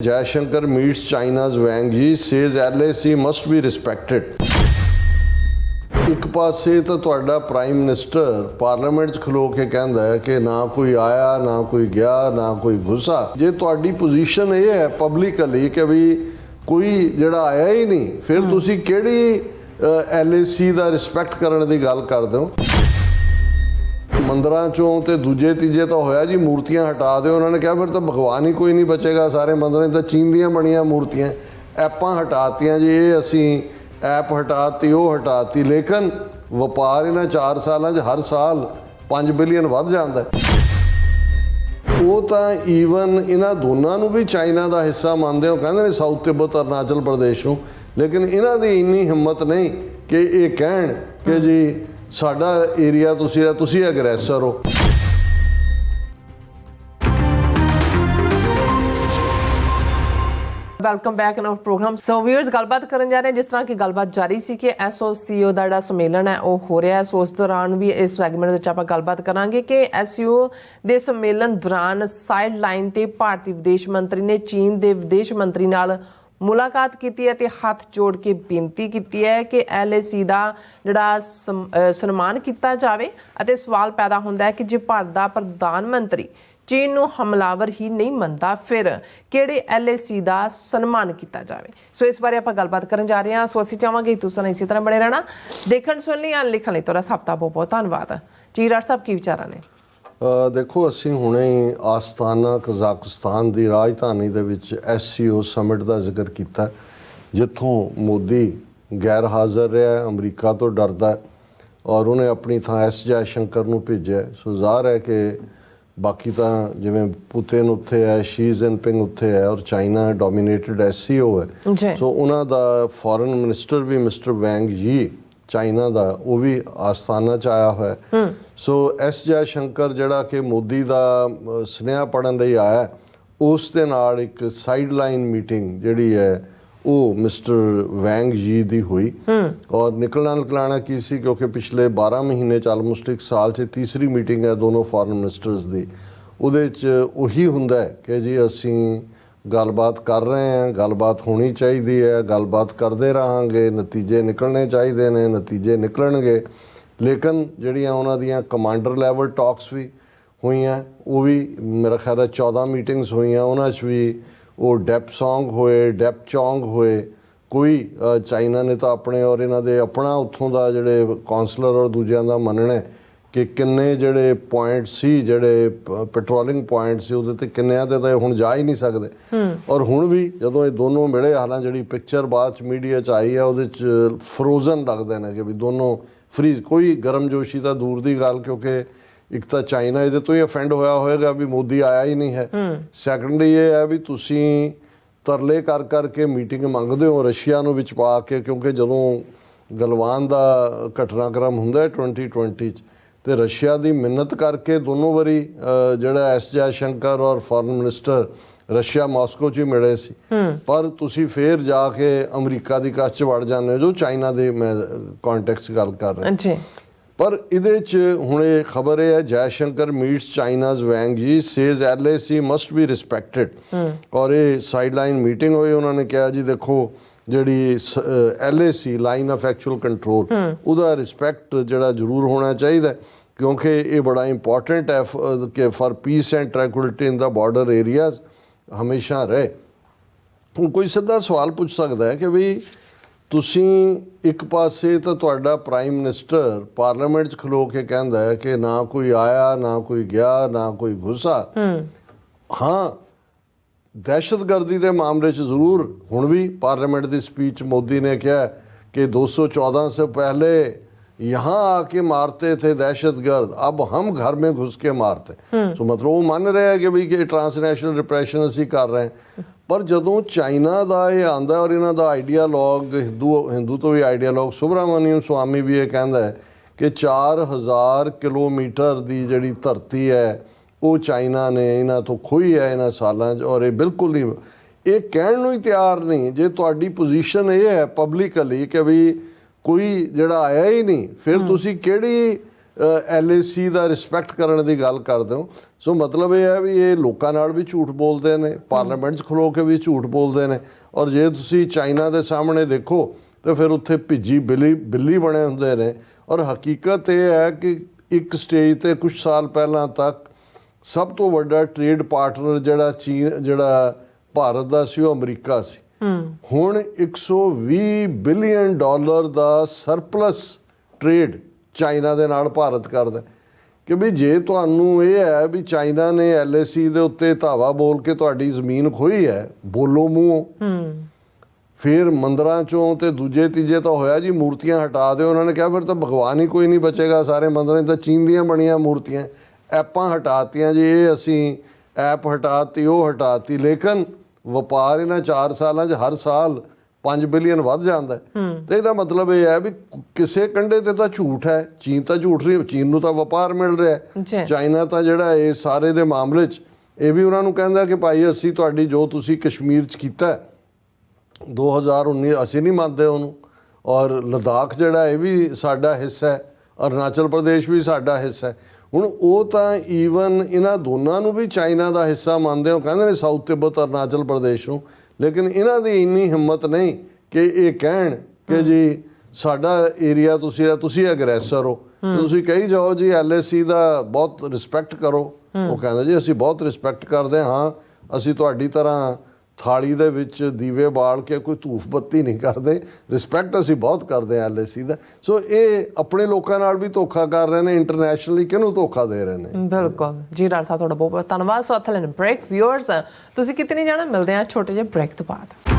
Jayashankar meets China's Wang Yi, says LAC must be respected. ਇੱਕ ਪਾਸੇ ਤਾਂ ਤੁਹਾਡਾ ਪ੍ਰਾਈਮ ਮਿਨਿਸਟਰ ਪਾਰਲੀਮੈਂਟ 'ਚ ਖਲੋ ਕੇ ਕਹਿੰਦਾ ਹੈ ਕਿ ਨਾ ਕੋਈ ਆਇਆ ਨਾ ਕੋਈ ਗਿਆ ਨਾ ਕੋਈ ਘੁਸਾ ਜੇ ਤੁਹਾਡੀ ਪੋਜੀਸ਼ਨ ਇਹ ਹੈ ਪਬਲਿਕਲੀ ਕਿ ਵੀ ਕੋਈ ਜਿਹੜਾ ਆਇਆ ਹੀ ਨਹੀਂ ਫਿਰ ਤੁਸੀਂ ਕਿਹੜੀ ਐਲਏਸੀ ਦਾ ਰਿਸਪੈਕਟ ਕਰਨ ਦੀ ਗੱਲ ਕਰਦੇ ਹੋ ਮੰਦਰਾਂ ਚੋਂ ਤੇ ਦੂਜੇ, ਤੀਜੇ ਤਾਂ ਹੋਇਆ ਜੀ, ਮੂਰਤੀਆਂ ਹਟਾ ਦਿਓ। ਉਹਨਾਂ ਨੇ ਕਿਹਾ, ਫਿਰ ਤਾਂ ਭਗਵਾਨ ਹੀ ਕੋਈ ਨਹੀਂ ਬਚੇਗਾ, ਸਾਰੇ ਮੰਦਰਾਂ 'ਚ ਤਾਂ ਚੀਨ ਦੀਆਂ ਬਣੀਆਂ ਮੂਰਤੀਆਂ। ਐਪਾਂ ਹਟਾਤੀਆਂ ਜੀ, ਇਹ ਅਸੀਂ ਐਪ ਹਟਾਤੀ, ਉਹ ਹਟਾਤੀ। ਲੇਕਿਨ ਵਪਾਰ ਇਹਨਾਂ 4 ਸਾਲਾਂ 'ਚ ਹਰ ਸਾਲ 5 ਬਿਲੀਅਨ ਵੱਧ ਜਾਂਦਾ ਉਹ ਤਾਂ ਈਵਨ ਇਹਨਾਂ ਦੋਨਾਂ ਨੂੰ ਵੀ ਚਾਈਨਾ ਦਾ ਹਿੱਸਾ ਮੰਨਦੇ ਹੋ, ਕਹਿੰਦੇ ਨੇ ਸਾਊਥ ਤਿੱਬਤ, ਅਰੁਣਾਚਲ ਪ੍ਰਦੇਸ਼ ਨੂੰ। ਲੇਕਿਨ ਇਹਨਾਂ ਦੀ ਇੰਨੀ ਹਿੰਮਤ ਨਹੀਂ ਕਿ ਇਹ ਕਹਿਣ ਕਿ ਜੀ ਸਾਡਾ ਏਰੀਆ ਤੁਸੀਂ ਤੁਸੀਂ ਐਗਰੈਸਰ ਹੋ। Welcome back in our program so viewers ਗੱਲਬਾਤ ਕਰਨ ਜਾ ਰਹੇ ਜਿਸ ਤਰ੍ਹਾਂ ਕਿ ਗੱਲਬਾਤ ਜਾਰੀ ਸੀ ਕਿ ਐਸਓਸੀਓ ਦਾ ਜਿਹੜਾ ਸੰਮੇਲਨ ਹੈ, ਉਹ ਹੋ ਰਿਹਾ ਹੈ। ਸੋ ਉਸ ਦੌਰਾਨ ਵੀ ਇਸ ਸੈਗਮੈਂਟ ਵਿੱਚ ਆਪਾਂ ਗੱਲਬਾਤ ਕਰਾਂਗੇ ਕਿ ਐਸਯੂ ਦੇ ਸੰਮੇਲਨ ਦੌਰਾਨ ਸਾਈਡ ਲਾਈਨ ਤੇ ਭਾਰਤੀ ਵਿਦੇਸ਼ ਮੰਤਰੀ ਨੇ, ਚੀਨ ਦੇ ਵਿਦੇਸ਼ ਮੰਤਰੀ ਨਾਲ ਮੁਲਾਕਾਤ ਕੀਤੀ ਹੈ ਤੇ ਹੱਥ ਜੋੜ ਕੇ ਬੇਨਤੀ ਕੀਤੀ ਹੈ ਕਿ ਐਲਏਸੀ ਦਾ ਜਿਹੜਾ ਸਨਮਾਨ ਕੀਤਾ ਜਾਵੇ ਅਤੇ ਸਵਾਲ ਪੈਦਾ ਹੁੰਦਾ ਹੈ ਕਿ ਜੇ ਭਾਰਤ ਦਾ ਪ੍ਰਧਾਨ ਮੰਤਰੀ ਚੀਨ ਨੂੰ ਹਮਲਾਵਰ ਹੀ ਨਹੀਂ ਮੰਨਦਾ, ਫਿਰ ਕਿਹੜੇ ਐਲਏਸੀ ਦਾ ਸਨਮਾਨ ਕੀਤਾ ਜਾਵੇ? ਸੋ ਇਸ ਬਾਰੇ ਆਪਾਂ ਗੱਲਬਾਤ ਕਰਨ ਜਾ ਰਹੇ ਹਾਂ। ਸੋ ਅਸੀਂ ਚਾਹਾਂਗੇ ਕਿ ਤੁਸੀਂ ਇਸੇ ਤਰ੍ਹਾਂ ਬਣੇ ਰਹਿਣਾ। ਦੇਖਣ, ਸੁਣਨ ਲਈ ਅਨ ਲਿਖਣ ਲਈ ਤੁਹਾਡਾ ਸਭ ਦਾ ਬਹੁਤ ਬਹੁਤ ਧੰਨਵਾਦ। ਜੀ, ਰਾਜ ਸਾਹਿਬ, ਕੀ ਵਿਚਾਰਾਂ ਨੇ? ਦੇਖੋ ਅਸੀਂ ਹੁਣੇ ਹੀ ਆਸਤਾਨਾ ਕਜ਼ਾਕਿਸਤਾਨ ਦੀ ਰਾਜਧਾਨੀ ਦੇ ਵਿੱਚ ਐਸਸੀਓ ਸਮਿਟ ਦਾ ਜ਼ਿਕਰ ਕੀਤਾ ਜਿੱਥੋਂ ਮੋਦੀ ਗੈਰ ਹਾਜ਼ਰ ਰਿਹਾ ਹੈ, ਅਮਰੀਕਾ ਤੋਂ ਡਰਦਾ ਹੈ ਔਰ ਉਹਨੇ ਆਪਣੀ ਥਾਂ ਐਸ ਜੈ ਸ਼ੰਕਰ ਨੂੰ ਭੇਜਿਆ। ਸੋ ਜ਼ਾਹਰ ਹੈ ਕਿ ਬਾਕੀ ਤਾਂ ਜਿਵੇਂ ਪੁਤਿਨ ਉੱਥੇ ਹੈ ਸ਼ੀ ਜਿਨਪਿੰਗ ਉੱਥੇ ਹੈ ਔਰ ਚਾਈਨਾ ਡੋਮੀਨੇਟਡ ਐਸਸੀਓ ਹੈ। ਸੋ ਉਹਨਾਂ ਦਾ ਫੋਰਨ ਮਿਨਿਸਟਰ ਵੀ ਮਿਸਟਰ ਵੈਂਗ ਯੀ ਚਾਈਨਾ ਦਾ ਉਹ ਵੀ ਆਸਤਾਨਾ ਚ ਆਇਆ ਹੋਇਆ। ਹੈ। ਸੋ ਐਸ ਜੈ ਸ਼ੰਕਰ ਜਿਹੜਾ ਕਿ ਮੋਦੀ ਦਾ ਸੁਨੇਹਾ ਪੜਨ ਲਈ ਆਇਆ ਉਸ ਦੇ ਨਾਲ ਇੱਕ ਸਾਈਡ ਲਾਈਨ ਮੀਟਿੰਗ ਜਿਹੜੀ ਹੈ ਉਹ ਮਿਸਟਰ ਵੈਂਗ ਯੀ ਦੀ ਹੋਈ। ਔਰ ਨਿਕਲਣਾ ਨਿਕਲਾਣਾ ਕੀ ਸੀ ਕਿਉਂਕਿ ਪਿਛਲੇ 12 ਮਹੀਨੇ ਚ ਆਲਮੋਸਟ ਇੱਕ ਸਾਲ ਚ ਤੀਸਰੀ ਮੀਟਿੰਗ ਹੈ ਦੋਨੋਂ ਫੋਰਨ ਮਿਨਿਸਟਰਸ ਦੀ। ਉਹਦੇ ਚ ਉਹੀ ਹੁੰਦਾ ਹੈ ਕਿ ਜੀ ਅਸੀਂ ਗੱਲਬਾਤ ਕਰ ਰਹੇ ਹਾਂ, ਗੱਲਬਾਤ ਹੋਣੀ ਚਾਹੀਦੀ ਹੈ, ਗੱਲਬਾਤ ਕਰਦੇ ਰਹਾਂਗੇ, ਨਤੀਜੇ ਨਿਕਲਣੇ ਚਾਹੀਦੇ ਨੇ, ਨਤੀਜੇ ਨਿਕਲਣਗੇ। ਲੇਕਿਨ ਜਿਹੜੀਆਂ ਉਹਨਾਂ ਦੀਆਂ ਕਮਾਂਡਰ ਲੈਵਲ ਟਾਕਸ ਵੀ ਹੋਈਆਂ, ਉਹ ਵੀ ਮੇਰਾ ਖਿਆਲ ਹੈ 14 ਮੀਟਿੰਗਸ ਹੋਈਆਂ, ਉਹਨਾਂ 'ਚ ਵੀ ਉਹ ਡੈਪ ਸੌਂਗ ਹੋਏ ਡੈਪ ਚੌਂਗ ਹੋਏ। ਕੋਈ ਚਾਈਨਾ ਨੇ ਤਾਂ ਆਪਣੇ ਔਰ ਇਹਨਾਂ ਦੇ ਆਪਣਾ ਉੱਥੋਂ ਦਾ ਜਿਹੜੇ ਕਾਉਂਸਲਰ ਔਰ ਦੂਜਿਆਂ ਦਾ ਮੰਨਣਾ ਕਿ ਕਿੰਨੇ ਜਿਹੜੇ ਪੁਆਇੰਟ ਸੀ ਜਿਹੜੇ ਪੈਟਰੋਲਿੰਗ ਪੁਆਇੰਟ ਸੀ ਉਹਦੇ ਤੇ ਕਿੰਨਿਆਂ ਤੇ ਤਾਂ ਹੁਣ ਜਾ ਹੀ ਨਹੀਂ ਸਕਦੇ। ਔਰ ਹੁਣ ਵੀ ਜਦੋਂ ਇਹ ਦੋਨੋਂ ਮਿਲੇ ਹਾਲਾਂ ਜਿਹੜੀ ਪਿਕਚਰ ਬਾਅਦ ਚ ਮੀਡੀਆ ਚ ਆਈ ਹੈ ਉਹਦੇ ਚ ਫਰੋਜ਼ਨ ਲੱਗਦੇ ਨੇ ਕਿ ਵੀ ਦੋਨੋਂ ਫ੍ਰੀਜ਼ ਕੋਈ ਗਰਮਜੋਸ਼ੀ ਤਾਂ ਦੂਰ ਦੀ ਗੱਲ ਕਿਉਂਕਿ ਇੱਕ ਤਾਂ ਚਾਈਨਾ ਇਹਦੇ ਤੋਂ ਹੀ ਅਫੈਂਡ ਹੋਇਆ ਹੋਏਗਾ ਵੀ ਮੋਦੀ ਆਇਆ ਹੀ ਨਹੀਂ ਹੈ। ਸੈਕੰਡਲੀ ਇਹ ਹੈ ਵੀ ਤੁਸੀਂ ਤਰਲੇ ਕਰ ਕਰਕੇ ਮੀਟਿੰਗ ਮੰਗਦੇ ਹੋ ਰਸ਼ੀਆ ਨੂੰ ਵਿੱਚ ਪਾ ਕੇ ਕਿਉਂਕਿ ਜਦੋਂ ਗਲਵਾਨ ਦਾ ਘਟਨਾਕ੍ਰਮ ਹੁੰਦਾ ਹੈ 2020 ਚ ਤੇ ਰਸ਼ੀਆ ਦੀ ਮਿਹਨਤ ਕਰਕੇ ਦੋਨੋਂ ਵਾਰੀ ਜਿਹੜਾ ਐਸ ਜੈ ਸ਼ੰਕਰ ਔਰ ਫੋਰਨ ਮਿਨਿਸਟਰ ਰਸ਼ੀਆ ਮਾਸਕੋ ਚ ਮਿਲੇ ਸੀ। ਪਰ ਤੁਸੀਂ ਫੇਰ ਜਾ ਕੇ ਅਮਰੀਕਾ ਦੀ ਚ ਵੜ ਜਾਂਦੇ ਹੋ ਜੋ ਚਾਈਨਾ ਦੇ ਮੈਂ ਕੰਟੈਕਸਟ ਗੱਲ ਕਰ ਰਿਹਾ। ਜੀ ਪਰ ਇਹਦੇ ਚ ਹੁਣ ਇਹ ਖਬਰ ਇਹ ਹੈ Jai Shankar meets China's Wang Yi says LAC must be respected ਔਰ ਇਹ ਸਾਈਡਲਾਈਨ ਮੀਟਿੰਗ ਹੋਈ ਉਹਨਾਂ ਨੇ ਕਿਹਾ ਜੀ ਦੇਖੋ ਜਿਹੜੀ LAC line of actual control ਉਹਦਾ ਰਿਸਪੈਕਟ ਜਿਹੜਾ ਜ਼ਰੂਰ ਹੋਣਾ ਚਾਹੀਦਾ ਕਿਉਂਕਿ ਇਹ ਬੜਾ ਇੰਪੋਰਟੈਂਟ ਹੈ ਕਿ for peace and tranquillity in the border areas ਹਮੇਸ਼ਾ ਰਹੇ। ਹੁਣ ਕੋਈ ਸਿੱਧਾ ਸਵਾਲ ਪੁੱਛ ਸਕਦਾ ਹੈ ਕਿ ਵੀ ਤੁਸੀਂ ਇੱਕ ਪਾਸੇ ਤਾਂ ਤੁਹਾਡਾ ਪ੍ਰਾਈਮ ਮਿਨਿਸਟਰ ਪਾਰਲੀਮੈਂਟ 'ਚ ਖਲੋ ਕੇ ਕਹਿੰਦਾ ਹੈ ਕਿ ਨਾ ਕੋਈ ਆਇਆ ਨਾ ਕੋਈ ਗਿਆ ਨਾ ਕੋਈ ਘੁਸਾ ਹਾਂ ਦਹਿਸ਼ਤਗਰਦੀ ਦੇ ਮਾਮਲੇ 'ਚ ਜ਼ਰੂਰ ਹੁਣ ਵੀ ਪਾਰਲੀਮੈਂਟ ਦੀ ਸਪੀਚ ਮੋਦੀ ਨੇ ਕਿਹਾ ਕਿ 214 से पहले यहाँ आके मारते थे दहशतगर्द अब हम घर में घुस के मारते ਸੋ ਮਤਲਬ ਉਹ ਮੰਨ ਰਿਹਾ ਹੈ ਕਿ ਵੀ ਕਿ ਟ੍ਰਾਂਸਨੈਸ਼ਨਲ ਰਿਪਰੈਸ਼ਨ ਅਸੀਂ ਕਰ ਰਹੇ ਹਾਂ ਪਰ ਜਦੋਂ ਚਾਈਨਾ ਦਾ ਇਹ ਆਂਦਾ ਔਰ ਇਹਨਾਂ ਦਾ ਆਈਡੀਆਲੋਗ ਹਿੰਦੂ ਹਿੰਦੂ ਤੋਂ ਵੀ ਆਈਡੀਆਲੋਗ ਸੁਬਰਾਮਨੀਅਮ ਸਵਾਮੀ ਵੀ ਇਹ ਕਹਿੰਦਾ ਹੈ ਕਿ 4000 ਕਿਲੋਮੀਟਰ ਦੀ ਜਿਹੜੀ ਧਰਤੀ ਹੈ ਉਹ ਚਾਈਨਾ ਨੇ ਇਹਨਾਂ ਤੋਂ ਖੋਈ ਹੈ ਇਹਨਾਂ ਸਾਲਾਂ 'ਚ ਔਰ ਇਹ ਬਿਲਕੁਲ ਨਹੀਂ। ਇਹ ਕਹਿਣ ਨੂੰ ਹੀ ਤਿਆਰ ਨਹੀਂ ਜੇ ਤੁਹਾਡੀ ਪੋਜੀਸ਼ਨ ਇਹ ਹੈ ਪਬਲਿਕਲੀ ਕਿ ਵੀ ਕੋਈ ਜਿਹੜਾ ਆਇਆ ਹੀ ਨਹੀਂ ਫਿਰ ਤੁਸੀਂ ਕਿਹੜੀ ਐਲਏਸੀ ਦਾ ਰਿਸਪੈਕਟ ਕਰਨ ਦੀ ਗੱਲ ਕਰਦੇ ਹੋ? ਸੋ ਮਤਲਬ ਇਹ ਹੈ ਵੀ ਇਹ ਲੋਕਾਂ ਨਾਲ ਵੀ ਝੂਠ ਬੋਲਦੇ ਨੇ ਪਾਰਲੀਮੈਂਟ 'ਚ ਖਲੋ ਕੇ ਵੀ ਝੂਠ ਬੋਲਦੇ ਨੇ ਔਰ ਜੇ ਤੁਸੀਂ ਚਾਈਨਾ ਦੇ ਸਾਹਮਣੇ ਦੇਖੋ ਤੇ ਫਿਰ ਉੱਥੇ ਭਿੱਜੀ ਬਿੱਲੀ ਬਿੱਲੀ ਬਣੇ ਹੁੰਦੇ ਨੇ। ਔਰ ਹਕੀਕਤ ਇਹ ਹੈ ਕਿ ਇੱਕ ਸਟੇਜ ਤੇ ਕੁਝ ਸਾਲ ਪਹਿਲਾਂ ਤੱਕ ਸਭ ਤੋਂ ਵੱਡਾ ਟ੍ਰੇਡ ਪਾਰਟਨਰ ਜਿਹੜਾ ਚੀਨ ਜਿਹੜਾ ਭਾਰਤ ਦਾ ਸੀ ਉਹ ਅਮਰੀਕਾ ਸੀ। ਹੁਣ 120 ਬਿਲੀਅਨ ਡਾਲਰ ਦਾ ਸਰਪਲਸ ਟ੍ਰੇਡ ਚਾਈਨਾ ਦੇ ਨਾਲ ਭਾਰਤ ਕਰਦਾ ਹੈ। ਕਿ ਵੀ ਜੇ ਤੁਹਾਨੂੰ ਇਹ ਹੈ ਵੀ ਚਾਈਨਾ ਨੇ ਐਲਏਸੀ ਦੇ ਉੱਤੇ ਧਾਵਾ ਬੋਲ ਕੇ ਤੁਹਾਡੀ ਜ਼ਮੀਨ ਖੋਈ ਹੈ ਬੋਲੋ ਮੂੰਹੋਂ। ਫਿਰ ਮੰਦਰਾਂ ਚੋਂ ਤੇ ਦੂਜੇ ਤੀਜੇ ਤਾਂ ਹੋਇਆ ਜੀ ਮੂਰਤੀਆਂ ਹਟਾ ਦਿਓ। ਉਹਨਾਂ ਨੇ ਕਿਹਾ ਫਿਰ ਤਾਂ ਭਗਵਾਨ ਹੀ ਕੋਈ ਨਹੀਂ ਬਚੇਗਾ। ਸਾਰੇ ਮੰਦਰਾਂ ਤਾਂ ਚੀਨ ਦੀਆਂ ਬਣੀਆਂ ਮੂਰਤੀਆਂ। ਐਪਾਂ ਹਟਾਤੀਆਂ ਜੀ ਇਹ ਅਸੀਂ ਐਪ ਹਟਾਤੀ ਉਹ ਹਟਾਤੀ। ਲੇਕਿਨ ਵਪਾਰ ਇਹਨਾਂ 4 ਸਾਲਾਂ 'ਚ ਹਰ ਸਾਲ 5 ਬਿਲੀਅਨ ਵੱਧ ਜਾਂਦਾ। ਤੇ ਇਹਦਾ ਮਤਲਬ ਇਹ ਹੈ ਵੀ ਕਿਸੇ ਕੰਡੇ ਤੇ ਤਾਂ ਝੂਠ ਹੈ ਚੀਨ ਤਾਂ ਝੂਠ ਨਹੀਂ ਚੀਨ ਨੂੰ ਤਾਂ ਵਪਾਰ ਮਿਲ ਰਿਹਾ ਚਾਈਨਾ ਤਾਂ ਜਿਹੜਾ ਇਹ ਸਾਰੇ ਦੇ ਮਾਮਲੇ 'ਚ ਇਹ ਵੀ ਉਹਨਾਂ ਨੂੰ ਕਹਿੰਦਾ ਕਿ ਭਾਈ ਅਸੀਂ ਤੁਹਾਡੀ ਜੋ ਤੁਸੀਂ ਕਸ਼ਮੀਰ 'ਚ ਕੀਤਾ ਹੈ, 2019 ਅਸੀਂ ਨਹੀਂ ਮੰਨਦੇ ਉਹਨੂੰ। ਔਰ ਲਦਾਖ ਜਿਹੜਾ ਇਹ ਵੀ ਸਾਡਾ ਹਿੱਸਾ ਹੈ ਅਰੁਣਾਚਲ ਪ੍ਰਦੇਸ਼ ਵੀ ਸਾਡਾ ਹਿੱਸਾ ਹੈ। ਹੁਣ ਉਹ ਤਾਂ ਈਵਨ ਇਹਨਾਂ ਦੋਨਾਂ ਨੂੰ ਵੀ ਚਾਈਨਾ ਦਾ ਹਿੱਸਾ ਮੰਨਦੇ ਹੋ ਕਹਿੰਦੇ ਨੇ ਸਾਊਥ ਤਿੱਬਤ ਅਰੁਣਾਚਲ ਪ੍ਰਦੇਸ਼ ਨੂੰ। ਲੇਕਿਨ ਇਹਨਾਂ ਦੀ ਇੰਨੀ ਹਿੰਮਤ ਨਹੀਂ ਕਿ ਇਹ ਕਹਿਣ ਕਿ ਜੀ ਸਾਡਾ ਏਰੀਆ ਤੁਸੀਂ ਤੁਸੀਂ ਅਗਰੈਸਰ ਹੋ। ਤੁਸੀਂ ਕਹੀ ਜਾਓ ਜੀ ਐਲਏਸੀ ਦਾ ਬਹੁਤ ਰਿਸਪੈਕਟ ਕਰੋ। ਉਹ ਕਹਿੰਦਾ ਜੀ ਅਸੀਂ ਬਹੁਤ ਰਿਸਪੈਕਟ ਕਰਦੇ ਹਾਂ ਅਸੀਂ ਤੁਹਾਡੀ ਤਰ੍ਹਾਂ ਥਾਲੀ ਦੇ ਵਿੱਚ ਦੀਵੇ ਬਾਲ ਕੇ ਕੋਈ ਧੂਫ ਬੱਤੀ ਨਹੀਂ ਕਰਦੇ। ਰਿਸਪੈਕਟ ਅਸੀਂ ਬਹੁਤ ਕਰਦੇ ਹਾਂ ਐਲਏਸੀ ਦਾ। ਸੋ ਇਹ ਆਪਣੇ ਲੋਕਾਂ ਨਾਲ ਵੀ ਧੋਖਾ ਕਰ ਰਹੇ ਨੇ ਇੰਟਰਨੈਸ਼ਨਲੀ ਕਿਹਨੂੰ ਧੋਖਾ ਦੇ ਰਹੇ ਨੇ? ਬਿਲਕੁਲ। ਜੀ ਡਾਕਟਰ ਸਾਹਿਬ ਤੁਹਾਡਾ ਬਹੁਤ ਬਹੁਤ ਧੰਨਵਾਦ। ਸੋ ਅਥਲੇ ਬ੍ਰੇਕ ਵਿਊਅਰਸ ਤੁਸੀਂ ਕਿਤੇ ਨਹੀਂ ਜਾਣਾ, ਮਿਲਦੇ ਆ ਛੋਟੇ ਜਿਹੇ ਬ੍ਰੇਕ ਤੋਂ ਬਾਅਦ।